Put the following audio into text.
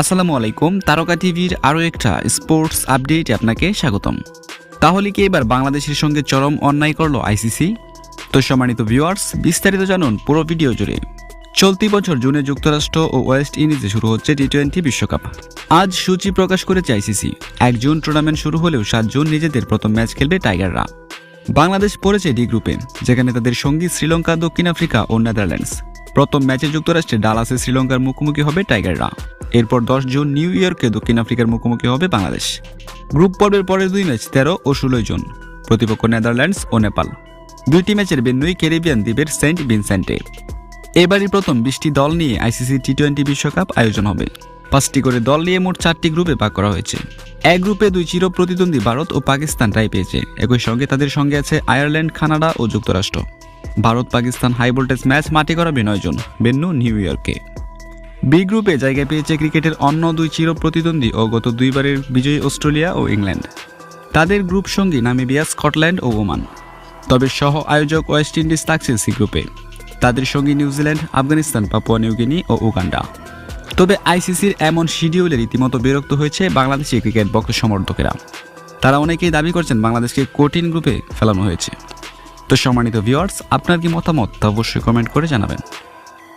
আসসালামু আলাইকুম, তারকা টিভির আরও একটা স্পোর্টস আপডেটে আপনাকে স্বাগতম। তাহলে কি এবার বাংলাদেশের সঙ্গে চরম অন্যায় করল আইসিসি? তো সম্মানিত ভিউয়ার্স, বিস্তারিত জানুন পুরো ভিডিও জুড়ে। চলতি বছর জুনে যুক্তরাষ্ট্র ও ওয়েস্ট ইন্ডিজে শুরু হচ্ছে টি টোয়েন্টি বিশ্বকাপ। আজ সূচি প্রকাশ করেছে আইসিসি। এক জুন টুর্নামেন্ট শুরু হলেও সাত জুন নিজেদের প্রথম ম্যাচ খেলবে টাইগাররা। বাংলাদেশ পড়েছে ডি গ্রুপে, যেখানে তাদের সঙ্গী শ্রীলঙ্কা, দক্ষিণ আফ্রিকা ও নেদারল্যান্ডস। প্রথম ম্যাচে যুক্তরাষ্ট্রে ডালাসে শ্রীলঙ্কার মুখোমুখি হবে টাইগাররা। এরপর দশ জুন নিউ ইয়র্কে দক্ষিণ আফ্রিকার মুখোমুখি হবে বাংলাদেশ। গ্রুপ পর্বের পরের দুই ম্যাচ তেরো ও ষোলোই জুন, প্রতিপক্ষ নেদারল্যান্ডস ও নেপাল। দুইটি ম্যাচের বেন্যুই ক্যারিবিয়ান দ্বীপের সেন্ট ভিনসেন্টে। এবারই প্রথম বিশটি দল নিয়ে আইসিসি টি টোয়েন্টি বিশ্বকাপ আয়োজন হবে। পাঁচটি করে দল নিয়ে মোট চারটি গ্রুপে ভাগ করা হয়েছে। এক গ্রুপে দুই চির প্রতিদ্বন্দ্বী ভারত ও পাকিস্তান রায় পেয়েছে। একই সঙ্গে তাদের সঙ্গে আছে আয়ারল্যান্ড, কানাডা ও যুক্তরাষ্ট্র। Bharat Pakistan high voltage match মাটি করাবে নয় জন বেন্নু নিউ ইয়র্কে। বি গ্রুপে জায়গা পেয়েছে ক্রিকেটের অন্য দুই চির প্রতিদ্বন্দ্বী ও গত দুইবারের বিজয়ী অস্ট্রেলিয়া ও ইংল্যান্ড। তাদের গ্রুপ সঙ্গী নামিবিয়া, স্কটল্যান্ড ও ওমান। তবে সহ আয়োজক ওয়েস্ট ইন্ডিজ থাকছে সি গ্রুপে তাদের সঙ্গে New Zealand, Afghanistan, Papua New Guinea ও উগান্ডা। তবে আইসিসির এমন শিডিউলে রীতিমতো বিরক্ত হয়েছে বাংলাদেশি ক্রিকেট ভক্ত সমর্থকেরা তারা অনেকেই দাবি করছেন বাংলাদেশকে কঠিন গ্রুপে ফেলানো হয়েছে। তো সম্মানিত ভিওয়ার্স আপনার কি মতামত তা অবশ্যই কমেন্ট করে জানাবেন।